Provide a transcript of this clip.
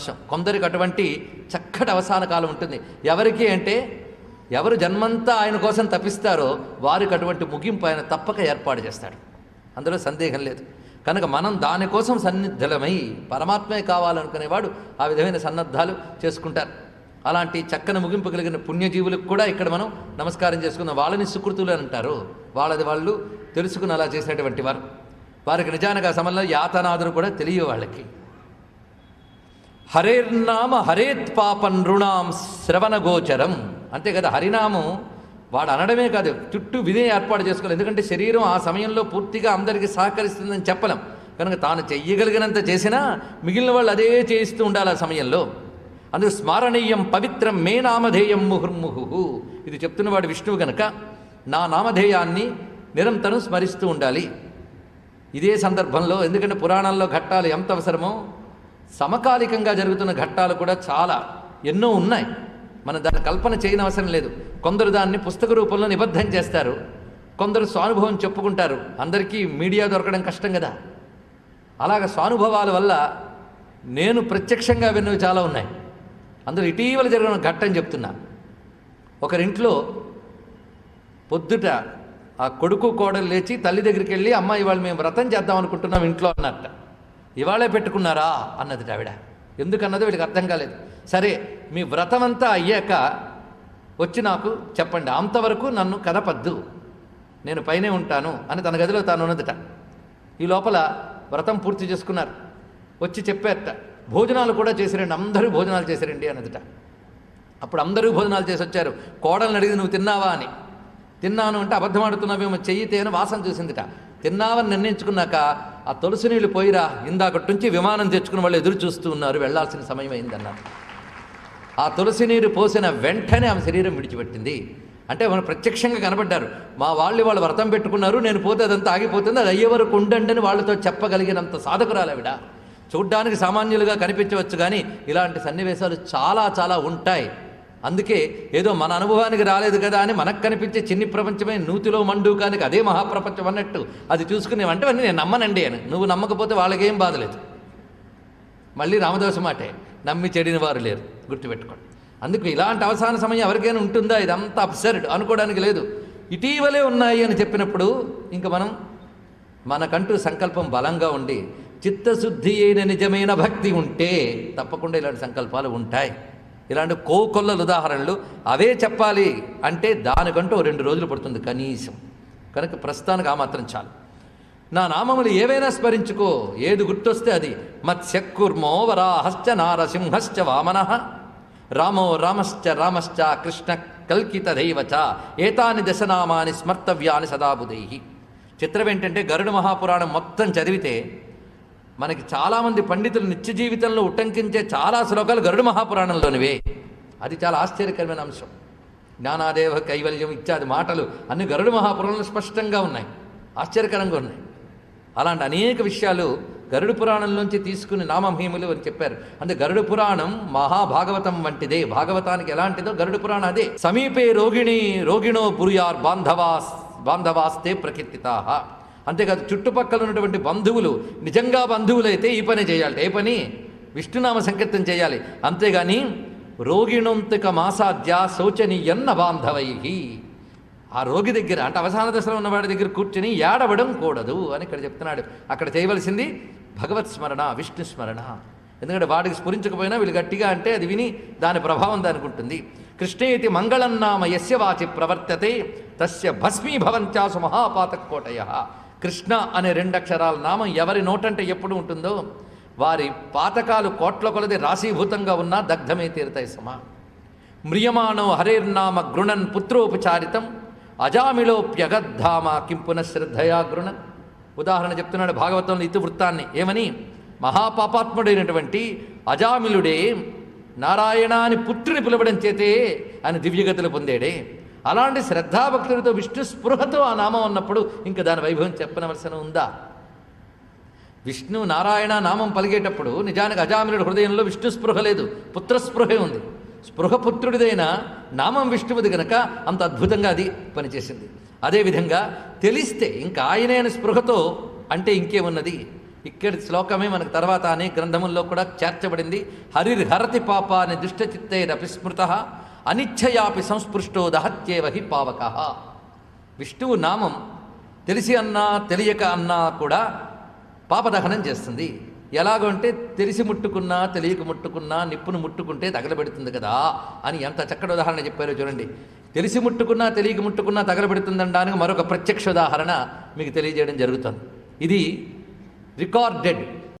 అవకాశం. కొందరికి అటువంటి చక్కటి అవసాన కాలం ఉంటుంది. ఎవరికి అంటే ఎవరు జన్మంతా ఆయన కోసం తప్పిస్తారో వారికి అటువంటి ముగింపు ఆయన తప్పక ఏర్పాటు చేస్తాడు. అందులో సందేహం లేదు. కనుక మనం దానికోసం సన్నిద్ధులమై పరమాత్మే కావాలనుకునేవాడు ఆ విధమైన సన్నద్ధాలు చేసుకుంటారు. అలాంటి చక్కని ముగింపు కలిగిన పుణ్యజీవులకు కూడా ఇక్కడ మనం నమస్కారం చేసుకుందాం వాళ్ళని సుకృతులు అని అంటారు. వాళ్ళది వాళ్ళు తెలుసుకుని అలా చేసినటువంటి వారు. వారికి నిజానికి ఆ సమయంలో యాతనాదులు కూడా తెలియ వాళ్ళకి. హరేర్నామ హరేత్ పాప నృణాం శ్రవణ గోచరం. అంతే కదా హరినామం వాడు అనడమే కాదు చుట్టూ వినే ఏర్పాటు చేసుకోవాలి. ఎందుకంటే శరీరం ఆ సమయంలో పూర్తిగా అందరికీ సహకరిస్తుందని చెప్పలేం. కనుక తాను చెయ్యగలిగినంత చేసినా మిగిలిన వాళ్ళు అదే చేయిస్తూ ఉండాలి ఆ సమయంలో. అందుకు స్మారణీయం పవిత్రం మే నామధేయం ముహుర్ముహు ఇది చెప్తున్నవాడు విష్ణువు గనక నా నామధేయాన్ని నిరంతరం స్మరిస్తూ ఉండాలి. ఇదే సందర్భంలో ఎందుకంటే పురాణాల్లో ఘట్టాలు ఎంత అవసరమో సమకాలికంగా జరుగుతున్న ఘట్టాలు కూడా చాలా ఎన్నో ఉన్నాయి. మనం దాన్ని కల్పన చేయని అవసరం లేదు. కొందరు దాన్ని పుస్తక రూపంలో నిబద్ధం చేస్తారు. కొందరు స్వానుభవం చెప్పుకుంటారు. అందరికీ మీడియా దొరకడం కష్టం కదా. అలాగ స్వానుభవాల వల్ల నేను ప్రత్యక్షంగా విన్నవి చాలా ఉన్నాయి. అందులో ఇటీవల జరిగిన ఘట్టం చెప్తున్నా. ఒకరింట్లో పొద్దుట ఆ కొడుకు కోడలు లేచి తల్లి దగ్గరికి వెళ్ళి అమ్మాయి వాళ్ళు మేము వ్రతం చేద్దాం అనుకుంటున్నాం ఇంట్లో అన్నట్ట. ఇవాళే పెట్టుకున్నారా? అన్నది ఆవిడ. ఎందుకన్నది వీడికి అర్థం కాలేదు. సరే మీ వ్రతం అంతా అయ్యాక వచ్చి నాకు చెప్పండి. అంతవరకు నన్ను కదపద్దు. నేను పైనే ఉంటాను అని తన గదిలో తాను ఉన్నదట. ఈ లోపల వ్రతం పూర్తి చేసుకున్నారు. వచ్చి చెప్పారట. భోజనాలు కూడా చేసిరండి. అందరూ భోజనాలు చేసిరండి అన్నదిట. అప్పుడు అందరూ భోజనాలు చేసి వచ్చారు. కోడల్ని అడిగి నువ్వు తిన్నావా? అని. తిన్నాను అంటే అబద్ధం ఆడుతున్నావేమో చెయ్యితే అని వాసన చూసిందిట. తిన్నావని నిర్ణయించుకున్నాక ఆ తులసి నీళ్ళు పోయిరా ఇందాకటి నుంచి విమానం తెచ్చుకుని వాళ్ళు ఎదురు చూస్తూ ఉన్నారు వెళ్ళాల్సిన సమయం అయిందన్నారు. ఆ తులసి నీరు పోసిన వెంటనే ఆమె శరీరం విడిచిపెట్టింది. అంటే మనం ప్రత్యక్షంగా కనబడ్డారు. మా వాళ్ళు వాళ్ళు వ్రతం పెట్టుకున్నారు నేను పోతే అదంతా ఆగిపోతుంది అది అయ్యే వరకు ఉండండి అని వాళ్ళతో చెప్పగలిగినంత సాధకురాలు ఆవిడ. చూడ్డానికి సామాన్యులుగా కనిపించవచ్చు కానీ ఇలాంటి సన్నివేశాలు చాలా చాలా ఉంటాయి. అందుకే ఏదో మన అనుభవానికి రాలేదు కదా అని మనకు కనిపించే చిన్ని ప్రపంచమే నూతిలో మండూకానికి అదే మహాప్రపంచం అన్నట్టు. అది చూసుకునేవంటే నేను నమ్మనండి అని. నువ్వు నమ్మకపోతే వాళ్ళకేం బాధలేదు మళ్ళీ రామదోష మాటే నమ్మి చెడిన వారు లేరు. గుర్తుపెట్టుకోండి. అందుకు ఇలాంటి అవసాన సమయం ఎవరికైనా ఉంటుందా? ఇదంతా అప్సర్డ్ అనుకోవడానికి లేదు. ఇటీవలే ఉన్నాయి అని చెప్పినప్పుడు ఇంక మనం మనకంటూ సంకల్పం బలంగా ఉండి చిత్తశుద్ధి అయిన నిజమైన భక్తి ఉంటే తప్పకుండా ఇలాంటి సంకల్పాలు ఉంటాయి. ఇలాంటి కోకొల్లల ఉదాహరణలు అవే చెప్పాలి అంటే దానికంటూ ఓ రెండు రోజులు పడుతుంది కనీసం. కనుక ప్రస్తుతానికి ఆ మాత్రం చాలు. నా నామములు ఏవైనా స్మరించుకో. ఏది గుర్తొస్తే అది. మత్స్యకుర్మో వరాహశ్చ నారసింహశ్చ వామన. రామో రామశ్చ రామశ్చ కృష్ణ కల్కిత దైవచ. ఏతాని దశనామాని స్మర్తవ్యాని సదాబుదై చిత్రం ఏంటంటే గరుడ మహాపురాణం మొత్తం చదివితే మనకి చాలామంది పండితులు నిత్య జీవితంలో ఉటంకించే చాలా శ్లోకాలు గరుడు మహాపురాణంలోనివే. అది చాలా ఆశ్చర్యకరమైన అంశం. జ్ఞానాదేవ కైవల్యం ఇత్యాది మాటలు అన్ని గరుడు మహాపురాణంలో స్పష్టంగా ఉన్నాయి. ఆశ్చర్యకరంగా ఉన్నాయి. అలాంటి అనేక విషయాలు గరుడ పురాణంలోంచి తీసుకుని నామహీములు అని చెప్పారు. అంటే గరుడు పురాణం మహాభాగవతం వంటిదే. భాగవతానికి ఎలాంటిదో గరుడు పురాణం అదే. సమీపే రోగిణి రోగిణో పురుయార్ బాంధవాస్ బాంధవాస్తే ప్రకీర్తితా. అంతేకాదు చుట్టుపక్కల ఉన్నటువంటి బంధువులు నిజంగా బంధువులైతే ఈ పని చేయాలి. ఏ పని? విష్ణునామ సంకీర్తన చేయాలి. అంతేగాని రోగిణొంతక మాసాధ్య శోచనీయన్న బాంధవై ఆ రోగి దగ్గర అంటే అవసాన దశలో ఉన్నవాడి దగ్గర కూర్చుని ఏడవడం కూడదు అని ఇక్కడ చెప్తున్నాడు. అక్కడ చేయవలసింది భగవత్ స్మరణ విష్ణు స్మరణ. ఎందుకంటే వాడికి స్ఫురించకపోయినా వీళ్ళు గట్టిగా అంటే అది విని దాని ప్రభావం దానికి ఉంటుంది. కృష్ణేతి మంగళన్నామ యస్య వాచి ప్రవర్తతే తస్య భస్మీభవంత్యాసు మహాపాతకోటయ. కృష్ణ అనే రెండు అక్షరాల నామం ఎవరి నోటంటే ఎప్పుడు ఉంటుందో వారి పాతకాలు కోట్ల కొలది రాశీభూతంగా ఉన్నా దగ్ధమే తీరుతాయి సమా. మ్రియమాణో హరేర్నామ గృణన్ పుత్రోపచారితం అజామిలోప్యగద్ధామ కింపున శ్రద్ధయా గృణన్ ఉదాహరణ చెప్తున్నాడు భాగవతంలో ఇతివృత్తాన్ని ఏమని? మహాపాపాత్ముడైనటువంటి అజామిలుడే నారాయణ అని పుత్రుని పిలవడం చేతే ఆయన దివ్యగతులు పొందాడే. అలాంటి శ్రద్ధాభక్తులతో విష్ణు స్పృహతో ఆ నామం ఉన్నప్పుడు ఇంకా దాని వైభవం చెప్పనవలసిన ఉందా? విష్ణు నారాయణ నామం పలిగేటప్పుడు నిజానికి అజామినుడి హృదయంలో విష్ణు స్పృహ లేదు పుత్రస్పృహే ఉంది. స్పృహ పుత్రుడిదైన నామం విష్ణువుది గనక అంత అద్భుతంగా అది పనిచేసింది. అదేవిధంగా తెలిస్తే ఇంకా ఆయనైన స్పృహతో అంటే ఇంకేమున్నది? ఇక్కడి శ్లోకమే మనకు తర్వాత అనే గ్రంథముల్లో కూడా చేర్చబడింది. హరిర్హరతి పాప అని దుష్టచిత్తైరపి స్మృత అనిచ్ఛయాపి సంస్పృష్టో దహత్యేవ హి పావక. విష్ణువు నామం తెలిసి అన్నా తెలియక అన్నా కూడా పాపదహనం చేస్తుంది. ఎలాగంటే తెలిసి ముట్టుకున్నా తెలియక ముట్టుకున్నా నిప్పును ముట్టుకుంటే తగలబెడుతుంది కదా అని ఎంత చక్కటి ఉదాహరణ చెప్పారో చూడండి. తెలిసి ముట్టుకున్నా తెలియక ముట్టుకున్నా తగలబెడుతుందనడానికి మరొక ప్రత్యక్ష ఉదాహరణ మీకు తెలియజేయడం జరుగుతుంది. ఇది రికార్డెడ్